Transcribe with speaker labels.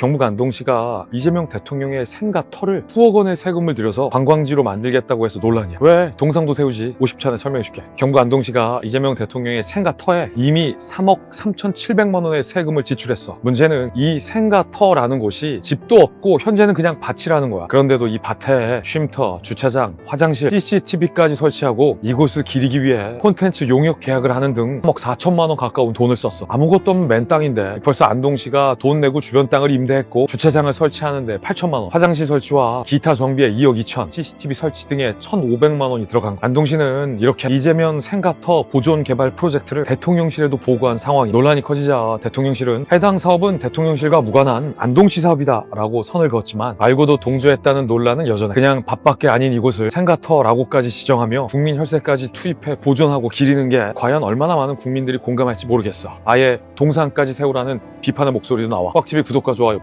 Speaker 1: 경북 안동시가 이재명 대통령의 생가 터를 수억 원의 세금을 들여서 관광지로 만들겠다고 해서 논란이야. 왜? 동상도 세우지. 50초 안에 설명해줄게. 경북 안동시가 이재명 대통령의 생가 터에 이미 3억 3,700만 원의 세금을 지출했어. 문제는 이 생가 터라는 곳이 집도 없고 현재는 그냥 밭이라는 거야. 그런데도 이 밭에 쉼터, 주차장, 화장실, CCTV까지 설치하고 이곳을 기리기 위해 콘텐츠 용역 계약을 하는 등 3억 4천만 원 가까운 돈을 썼어. 아무것도 없는 맨 땅인데 벌써 안동시가 돈 내고 주변 땅을 임대 했고 주차장을 설치하는데 8천만 원, 화장실 설치와 기타 정비에 2억 2천, CCTV 설치 등에 1,500만 원이 들어간 거야. 안동시는 이렇게 이재명 생가터 보존 개발 프로젝트를 대통령실에도 보고한 상황이 논란이 커지자 대통령실은 해당 사업은 대통령실과 무관한 안동시 사업이다 라고 선을 그었지만 알고도 동조했다는 논란은 여전해. 그냥 밥밖에 아닌 이곳을 생가터라고까지 지정하며 국민 혈세까지 투입해 보존하고 기리는 게 과연 얼마나 많은 국민들이 공감할지 모르겠어. 아예 동상까지 세우라는 비판의 목소리도 나와. 꽉TV 구독과 좋아요